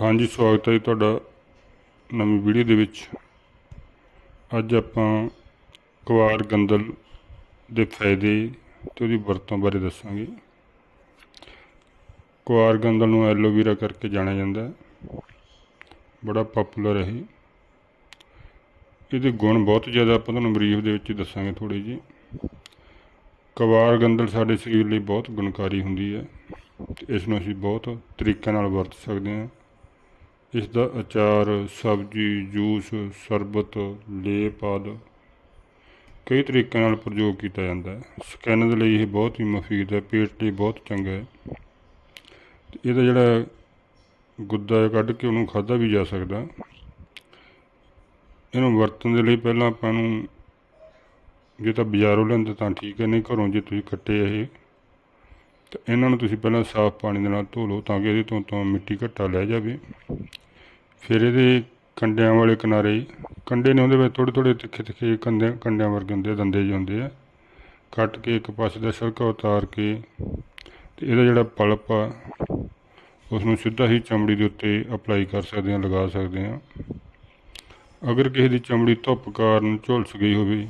ਹਾਂਜੀ, ਸਵਾਗਤ ਹੈ ਜੀ ਤੁਹਾਡਾ ਨਵੀਂ ਵੀਡੀਓ ਦੇ ਵਿੱਚ। ਅੱਜ ਆਪਾਂ ਕੁਵਾਰ ਗੰਦਲ ਦੇ ਫਾਇਦੇ ਤੇ ਉਹਦੀ ਵਰਤੋਂ ਬਾਰੇ ਦੱਸਾਂਗੇ। ਕੁਵਾਰ ਗੰਦਲ ਨੂੰ ਐਲੋਵੀਰਾ ਕਰਕੇ ਜਾਣਿਆ ਜਾਂਦਾ ਹੈ। ਬੜਾ ਪਪੂਲਰ ਹੈ ਇਹਦੇ ਗੁਣ ਬਹੁਤ ਜ਼ਿਆਦਾ ਆਪਾਂ ਤੁਹਾਨੂੰ ਬਰੀਫ ਦੇ ਵਿੱਚ ਦੱਸਾਂਗੇ ਥੋੜੀ ਜੀ ਕੁਆਰ ਗੰਦਲ ਸਾਡੇ ਸਰੀਰ ਲਈ ਬਹੁਤ ਗੁਣਕਾਰੀ ਹੁੰਦੀ ਹੈ ਤੇ ਇਸ ਨੂੰ ਅਸੀਂ ਬਹੁਤ ਤਰੀਕਿਆਂ ਨਾਲ ਵਰਤ ਸਕਦੇ ਹਾਂ। ਇਸ ਦਾ ਅਚਾਰ, ਸਬਜ਼ੀ, ਜੂਸ, ਸ਼ਰਬਤ, ਲੇਪ ਆਦਿ ਕਈ ਤਰੀਕਿਆਂ ਨਾਲ ਪ੍ਰਯੋਗ ਕੀਤਾ ਜਾਂਦਾ ਹੈ। ਸਕਿਨ ਦੇ ਲਈ ਇਹ ਬਹੁਤ ਹੀ ਮਫੀਦ ਹੈ, ਪੇਟ ਲਈ ਬਹੁਤ ਚੰਗਾ ਹੈ। ਤੇ ਇਹਦਾ ਜਿਹੜਾ ਗੁੱਦਾ ਹੈ, ਕੱਢ ਕੇ ਉਹਨੂੰ ਖਾਧਾ ਵੀ ਜਾ ਸਕਦਾ। ਇਹਨੂੰ ਵਰਤਣ ਦੇ ਲਈ ਪਹਿਲਾਂ ਆਪਾਂ ਨੂੰ ਜੇ ਤਾਂ ਬਾਜ਼ਾਰੋਂ ਲੈਂਦੇ ਤਾਂ ਠੀਕ ਹੈ, ਨਹੀਂ ਘਰੋਂ ਜੇ ਤੁਸੀਂ ਕੱਟੇ ਇਹ। ਤਾਂ ਇਹਨਾਂ ਨੂੰ ਤੁਸੀਂ ਪਹਿਲਾਂ ਸਾਫ਼ ਪਾਣੀ ਦੇ ਨਾਲ ਧੋ ਲਓ ਤਾਂ ਕਿ ਇਹਦੇ ਤੋਂ ਤੋਂ ਮਿੱਟੀ ਘੱਟਾ ਲੈ ਜਾਵੇ। ਫਿਰ ਇਹਦੇ ਕੰਡਿਆਂ ਵਾਲੇ ਕਿਨਾਰੇ, ਕੰਡੇ ਨੇ ਉਹਦੇ ਵਿੱਚ ਥੋੜ੍ਹੇ ਥੋੜ੍ਹੇ ਤਿੱਖੇ ਤਿੱਖੇ ਕੰਡੇ ਕੰਡਿਆਂ ਵਰਗੇ ਹੁੰਦੇ ਆ, ਦੰਦੇ ਜਿਹੇ ਹੁੰਦੇ ਆ। ਕੱਟ ਕੇ ਇੱਕ ਪਾਸੇ ਦਾ ਛਿਲਕਾ ਉਤਾਰ ਕੇ ਤੇ ਇਹਦਾ ਜਿਹੜਾ ਪਲਪ ਆ ਉਸ ਨੂੰ ਸਿੱਧਾ ਹੀ ਚਮੜੀ ਦੇ ਉੱਤੇ ਅਪਲਾਈ ਕਰ ਸਕਦੇ ਹਾਂ ਲਗਾ ਸਕਦੇ ਹਾਂ ਅਗਰ ਕਿਸੇ ਦੀ ਚਮੜੀ ਧੁੱਪ ਕਾਰਨ ਝੁਲਸ ਗਈ ਹੋਵੇ,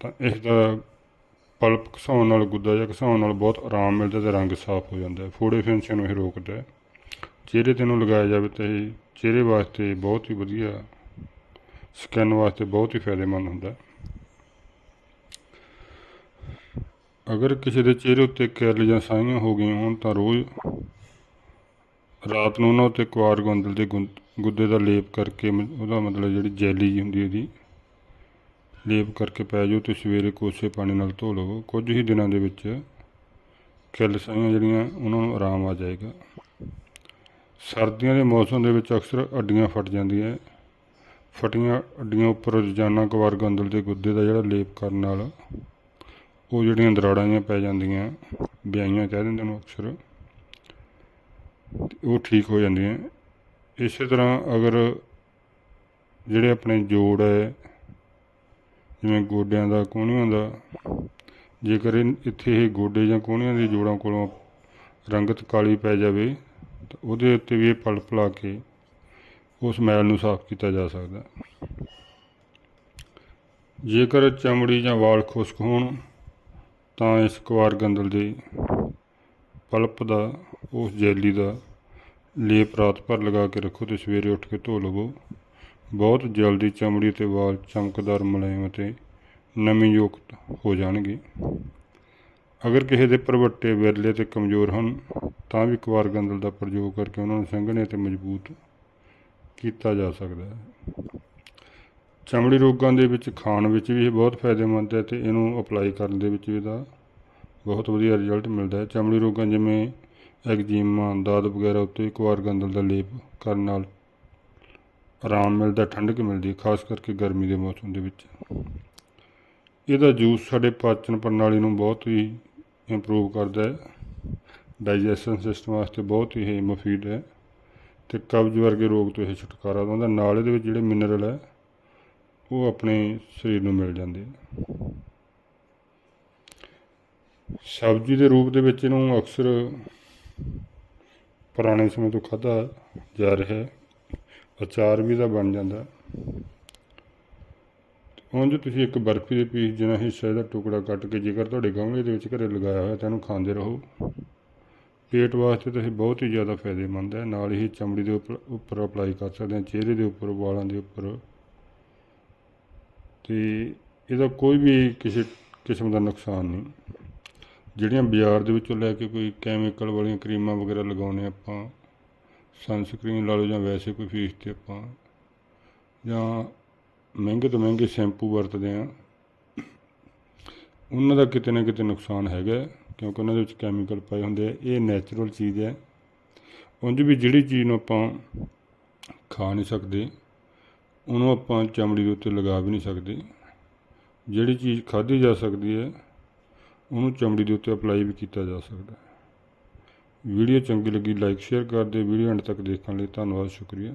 ਤਾਂ ਇਸ ਦਾ ਪਲਪ ਘਸਾਉਣ ਨਾਲ ਗੁੱਦਾ ਜਾਂ ਘਸਾਉਣ ਨਾਲ ਬਹੁਤ ਆਰਾਮ ਮਿਲਦਾ ਤੇ ਰੰਗ ਸਾਫ਼ ਹੋ ਜਾਂਦਾ ਹੈ। ਫੋੜੇ ਫਿੰਸਿਆਂ ਨੂੰ ਇਹ ਰੋਕਦਾ ਹੈ। ਚਿਹਰੇ ਤੇ ਨੂੰ ਲਗਾਇਆ ਜਾਵੇ ਤਾਂ ਇਹ ਚਿਹਰੇ ਵਾਸਤੇ ਬਹੁਤ ਹੀ ਵਧੀਆ ਸਕਿਨ ਵਾਸਤੇ ਬਹੁਤ ਹੀ ਫਾਇਦੇਮੰਦ ਹੁੰਦਾ ਅਗਰ ਕਿਸੇ ਦੇ ਚਿਹਰੇ ਉੱਤੇ ਕਿਰਲ ਜਾਂ ਸਾਈਆਂ ਹੋ ਗਈਆਂ ਹੋਣ ਤਾਂ ਰੋਜ਼ ਰਾਤ ਨੂੰ ਉਹਨਾਂ ਉੱਤੇ ਕੁਆਰ ਗੁੰਦਲ ਦੇ ਗੁੰ- ਗੁੱਦੇ ਦਾ ਲੇਪ ਕਰਕੇ ਮ- ਉਹਦਾ ਮਤਲਬ ਜਿਹੜੀ ਜੈਲੀ ਹੁੰਦੀ ਉਹਦੀ ਲੇਪ ਕਰਕੇ ਪੈ ਜਾਓ ਤੇ ਸਵੇਰੇ ਕੋਸੇ ਪਾਣੀ ਨਾਲ ਧੋ ਲਵੋ। ਕੁਝ ਹੀ ਦਿਨਾਂ ਦੇ ਵਿੱਚ ਕਿੱਲ ਸਾਈਆਂ ਜਿਹੜੀਆਂ, ਉਹਨਾਂ ਨੂੰ ਆਰਾਮ ਆ ਜਾਏਗਾ। ਸਰਦੀਆਂ ਦੇ ਮੌਸਮ ਦੇ ਵਿੱਚ ਅਕਸਰ ਅੱਡੀਆਂ ਫਟ ਜਾਂਦੀਆਂ। ਫਟੀਆਂ ਅੱਡੀਆਂ ਉੱਪਰ ਰੋਜ਼ਾਨਾ ਕੁਵਾਰ ਗੰਦਲ ਦੇ ਗੁੱਦੇ ਦਾ ਜਿਹੜਾ ਲੇਪ ਕਰਨ ਨਾਲ ਉਹ ਜਿਹੜੀਆਂ ਦਰਾੜਾਂ ਜਿਹੀਆਂ ਪੈ ਜਾਂਦੀਆਂ, ਵਿਆਹੀਆਂ ਕਹਿ ਦਿੰਦੇ ਨੇ ਅਕਸਰ ਉਹ ਠੀਕ ਹੋ ਜਾਂਦੀਆਂ। ਇਸੇ ਤਰ੍ਹਾਂ ਅਗਰ ਜਿਹੜੇ ਆਪਣੇ ਜੋੜ ਹੈ ਜਿਵੇਂ ਗੋਡਿਆਂ ਦਾ ਕੋਹਣੀਆਂ ਦਾ। ਜੇਕਰ ਇਹ- ਇੱਥੇ ਇਹ ਗੋਡੇ ਜਾਂ ਕੋਹਣੀਆਂ ਦੇ ਜੋੜਾਂ ਕੋਲੋਂ ਰੰਗਤ ਕਾਲੀ ਪੈ ਜਾਵੇ, ਤਾਂ ਉਹਦੇ ਉੱਤੇ ਵੀ ਇਹ ਪਲਪ ਲਾ ਕੇ ਉਸ ਮੈਲ ਨੂੰ ਸਾਫ਼ ਕੀਤਾ ਜਾ ਸਕਦਾ। ਜੇਕਰ ਚਮੜੀ ਜਾਂ ਵਾਲ ਖੁਸ਼ਕ ਹੋਣ, ਤਾਂ ਇਸ ਕੁਆਰ ਗੰਦਲ ਦੇ ਪਲਪ ਦਾ, ਉਸ ਜੈਲੀ ਦਾ ਲੇਪ ਰਾਤ ਭਰ ਲਗਾ ਕੇ ਰੱਖੋ ਤੇ ਸਵੇਰੇ ਉੱਠ ਕੇ ਧੋ ਲਵੋ। ਬਹੁਤ ਜਲਦੀ ਚਮੜੀ ਅਤੇ ਵਾਲ ਚਮਕਦਾਰ ਮੁਲਾਇਮ ਅਤੇ ਨਮੀਯੁਕਤ ਹੋ ਜਾਣਗੇ। ਅਗਰ ਕਿਸੇ ਦੇ ਪਰਵੱਟੇ, ਵਿਰਲੇ ਤੇ ਕਮਜ਼ੋਰ ਹਨ, ਤਾਂ ਵੀ ਕੁਵਾਰ ਗੰਦਲ ਦਾ ਪ੍ਰਯੋਗ ਕਰਕੇ ਉਹਨਾਂ ਨੂੰ ਸੰਘਣੇ ਤੇ ਮਜ਼ਬੂਤ ਕੀਤਾ ਜਾ ਸਕਦਾ ਹੈ। ਚਮੜੀ ਰੋਗਾਂ ਦੇ ਵਿੱਚ ਖਾਣ ਵਿੱਚ ਵੀ ਇਹ ਬਹੁਤ ਫਾਇਦੇਮੰਦ ਹੈ ਤੇ ਇਹਨੂੰ ਅਪਲਾਈ ਕਰਨ ਦੇ ਵਿੱਚ ਵੀ ਇਹਦਾ ਬਹੁਤ ਵਧੀਆ ਰਿਜ਼ਲਟ ਮਿਲਦਾ ਹੈ। ਚਮੜੀ ਰੋਗਾਂ ਜਿਵੇਂ ਐਗਜ਼ੀਮਾ, ਦਾਦ ਵਗੈਰਾ ਉੱਤੇ ਕੁਵਾਰ ਗੰਦਲ ਦਾ ਲੇਪ ਕਰਨ ਨਾਲ ਆਰਾਮ ਮਿਲਦਾ ਠੰਡਕ ਮਿਲਦੀ ਹੈ, ਖਾਸ ਕਰਕੇ ਗਰਮੀ ਦੇ ਮੌਸਮ ਦੇ ਵਿੱਚ। ਇਹਦਾ ਜੂਸ ਸਾਡੇ ਪਾਚਨ ਪ੍ਰਣਾਲੀ ਨੂੰ ਬਹੁਤ ਹੀ ਇੰਪਰੂਵ ਕਰਦਾ ਹੈ। ਡਾਈਜੈਸ਼ਨ ਸਿਸਟਮ ਵਾਸਤੇ ਬਹੁਤ ਹੀ ਇਹ ਮਫੀਦ ਹੈ ਤੇ ਕਬਜ਼ ਵਰਗੇ ਰੋਗ ਤੋਂ ਇਹ ਛੁਟਕਾਰਾ ਦਿੰਦਾ ਨਾਲ ਇਹਦੇ ਵਿੱਚ ਜਿਹੜੇ ਮਿਨਰਲ ਹੈ ਉਹ ਆਪਣੇ ਸਰੀਰ ਨੂੰ ਮਿਲ ਜਾਂਦੇ ਆ ਸਬਜ਼ੀ ਦੇ ਰੂਪ ਦੇ ਵਿੱਚ ਇਹਨੂੰ ਅਕਸਰ ਪੁਰਾਣੇ ਸਮੇਂ ਤੋਂ ਖਾਧਾ ਜਾ ਰਿਹਾ ਹੈ। ਅਚਾਰ ਵੀ ਦਾ ਬਣ ਜਾਂਦਾ। ਉਂਝ ਤੁਸੀਂ ਇੱਕ ਬਰਫੀ ਦੇ ਪੀਸ ਜਿਹਾ ਹਿੱਸਾ ਇਹਦਾ ਟੁਕੜਾ ਕੱਟ ਕੇ ਜੇਕਰ ਤੁਹਾਡੇ ਗਮਲੇ ਦੇ ਵਿੱਚ ਘਰੇ ਲਗਾਇਆ ਹੋਇਆ, ਤਾਂ ਇਹਨੂੰ ਖਾਂਦੇ ਰਹੋ। ਪੇਟ ਵਾਸਤੇ ਤਾਂ ਇਹ ਬਹੁਤ ਹੀ ਜ਼ਿਆਦਾ ਫਾਇਦੇਮੰਦ ਹੈ। ਨਾਲ ਹੀ ਚਮੜੀ ਦੇ ਉੱਪਰ ਉੱਪਰ ਅਪਲਾਈ ਕਰ ਸਕਦੇ ਹਾਂ, ਚਿਹਰੇ ਦੇ ਉੱਪਰ, ਵਾਲਾਂ ਦੇ ਉੱਪਰ। ਤੇ ਇਹਦਾ ਕੋਈ ਵੀ ਕਿਸੇ ਕਿਸਮ ਦਾ ਨੁਕਸਾਨ ਨਹੀਂ। ਜਿਹੜੀਆਂ ਬਾਜ਼ਾਰ ਦੇ ਵਿੱਚੋਂ ਲੈ ਕੇ ਕੋਈ ਕੈਮੀਕਲ ਵਾਲੀਆਂ ਕਰੀਮਾਂ ਵਗੈਰਾ ਲਗਾਉਂਦੇ ਆਪਾਂ ਸਨਸਕ੍ਰੀਨ ਲਾ ਲਓ ਜਾਂ ਵੈਸੇ ਕੋਈ ਫੇਸ ਤੇ ਆਪਾਂ ਜਾਂ ਮਹਿੰਗੇ ਤੋਂ ਮਹਿੰਗੇ ਸ਼ੈਂਪੂ ਵਰਤਦੇ ਆ ਉਹਨਾਂ ਦਾ ਕਿਤੇ ਨਾ ਕਿਤੇ ਨੁਕਸਾਨ ਹੈਗਾ ਕਿਉਂਕਿ ਉਹਨਾਂ ਦੇ ਵਿੱਚ ਕੈਮੀਕਲ ਪਏ ਹੁੰਦੇ ਆ, ਇਹ ਨੈਚੁਰਲ ਚੀਜ਼ ਹੈ। ਉਂਝ ਵੀ ਜਿਹੜੀ ਚੀਜ਼ ਨੂੰ ਆਪਾਂ ਖਾ ਨਹੀਂ ਸਕਦੇ, ਉਹਨੂੰ ਆਪਾਂ ਚਮੜੀ ਦੇ ਉੱਤੇ ਲਗਾ ਵੀ ਨਹੀਂ ਸਕਦੇ। ਜਿਹੜੀ ਚੀਜ਼ ਖਾਧੀ ਜਾ ਸਕਦੀ ਹੈ, ਉਹਨੂੰ ਚਮੜੀ ਦੇ ਉੱਤੇ ਅਪਲਾਈ ਵੀ ਕੀਤਾ ਜਾ ਸਕਦਾ ਹੈ। ਵੀਡੀਓ ਚੰਗੀ ਲੱਗੀ ਲਾਈਕ ਸ਼ੇਅਰ ਕਰ ਦਿਓ। ਵੀਡੀਓ ਅੰਤ ਤੱਕ ਦੇਖਣ ਲਈ ਧੰਨਵਾਦ ਸ਼ੁਕਰੀਆ।